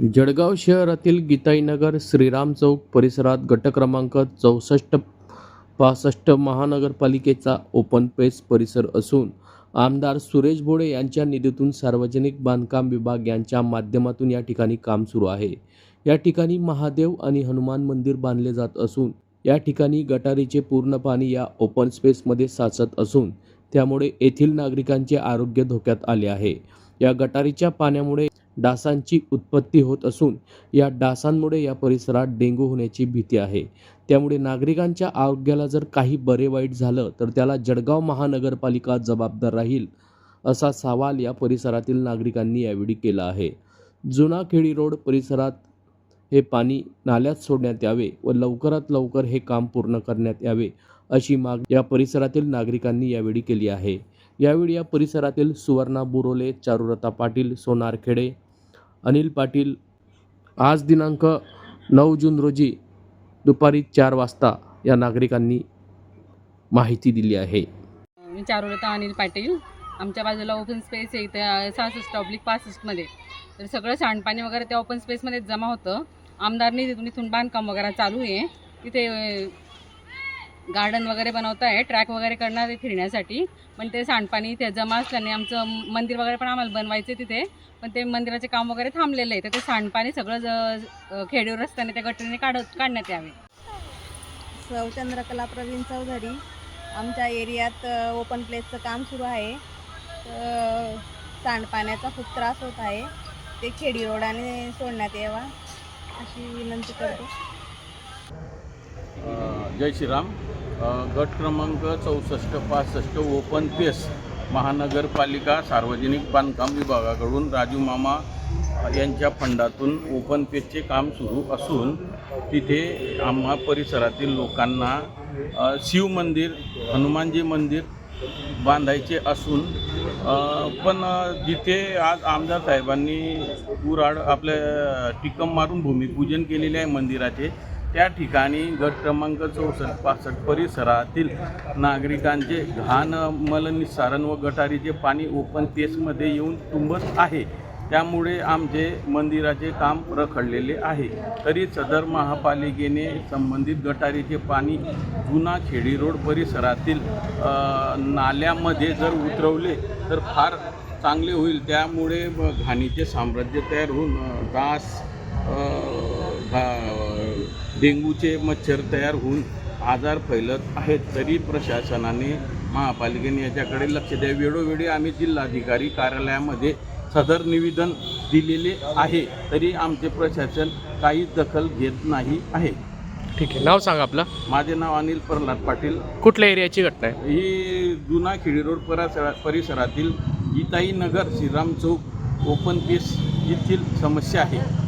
जळगाव शहरातील गीताईनगर श्रीराम चौक परिसरात गट क्रमांक चौसष्ट पासष्ट महानगरपालिकेचा ओपन पेस परिसर असून आमदार सुरेश भोळे यांच्या निधीतून सार्वजनिक बांधकाम विभाग यांच्या माध्यमातून या ठिकाणी काम सुरू आहे. या ठिकाणी महादेव आणि हनुमान मंदिर बांधले जात असून या ठिकाणी गटारीचे पूर्ण पाणी या ओपन स्पेसमध्ये साचत असून त्यामुळे येथील नागरिकांचे आरोग्य धोक्यात आले आहे. या गटारीच्या पाण्यामुळे डासांची उत्पत्ती होत असून या डासांमुळे या परिसरात डेंग्यू होण्याची भीती आहे. त्यामुळे नागरिकांच्या आरोग्याला जर काही बरे वाईट झालं तर त्याला जळगाव महानगरपालिका जबाबदार राहील असा सवाल या परिसरातील नागरिकांनी यावेळी केला आहे. जुना खेडी रोड परिसरात हे पाणी नाल्यात सोडण्यात यावे व लवकरात लवकर हे काम पूर्ण करण्यात यावे अशी माग या परिसरातील नागरिकांनी यावेळी केली आहे. यावेळी या परिसरातील सुवर्णा बुरोले चारुलता पाटील सोनार खेडे अनिल पाटील आज दिनांक नऊ जून रोजी दुपारी चार वाजता या नागरिकांनी माहिती दिली आहे. मी चारुलता अनिल पाटील. आमच्या बाजूला ओपन स्पेस आहे इथे सहासष्ट ऑब्लिक पासष्टमध्ये तर सगळं सांडपाणी वगैरे त्या ओपन स्पेसमध्ये जमा होतं. आमदारनी तिथून इथून बांधकाम वगैरे चालू आहे. तिथे गार्डन वगैरे बनवत आहे ट्रॅक वगैरे करणार आहे फिरण्यासाठी. पण ते सांडपाणी ते जमा असल्याने आमचं मंदिर वगैरे पण आम्हाला बनवायचं आहे तिथे. पण ते मंदिराचे काम वगैरे थांबलेलं आहे. तर ते सांडपाणी सगळं ज खेडीवर रस्त्याने त्या गटरीने काढ काढण्यात यावे. सौ चंद्रकला प्रवीण चौधरी आमच्या एरियात ओपन प्लेसचं काम सुरू आहे. तर सांडपाण्याचा खूप त्रास होत आहे. ते खेडी रोडाने सोडण्यात यावा अशी विनंती करतो. जय श्रीराम. गट क्रमांक चौसष्ट पासष्ट ओपन पेस महानगरपालिका सार्वजनिक बांधकाम विभागाकडून राजू मामा यांच्या फंडातून ओपन पेसचे काम सुरू असून तिथे आम्हा परिसरातील लोकांना शिव मंदिर हनुमानजी मंदिर बांधायचे असून पण जिथे आज आमदार साहेबांनी उराड आपल्या टिकम मारून भूमिपूजन केलेले आहे मंदिराचे त्या ठिकाणी गट क्रमांक चौसष्ट पासष्ट परिसरातील नागरिकांचे घाण मलनिस्सारण व गटारीचे पाणी ओपन पेसमध्ये येऊन तुंबत आहे. त्यामुळे आमचे मंदिराचे काम रखडलेले आहे. तरी सदर महापालिकेने संबंधित गटारीचे पाणी जुना खेडी रोड परिसरातील नाल्यामध्ये जर उतरवले तर फार चांगले होईल. त्यामुळे घाणीचे साम्राज्य तयार होऊन अ, डास घा- डेंग्यूचे मच्छर तयार होऊन आजार फैलत आहेत. तरी प्रशासनाने महापालिकेने याच्याकडे लक्ष द्या. वेळोवेळी आम्ही जिल्हाधिकारी कार्यालयामध्ये सदर निवेदन दिलेले आहे. तरी आमचे प्रशासन काहीच दखल घेत नाही आहे. ठीक आहे. नाव सांगा आपलं. माझे नाव अनिल प्रल्हाद पाटील. कुठल्या एरियाची घटना आहे? ही जुना खेडी रोड परिसरा परिसरातील गीताई नगर श्रीराम चौक ओपन पेस येथील समस्या आहे.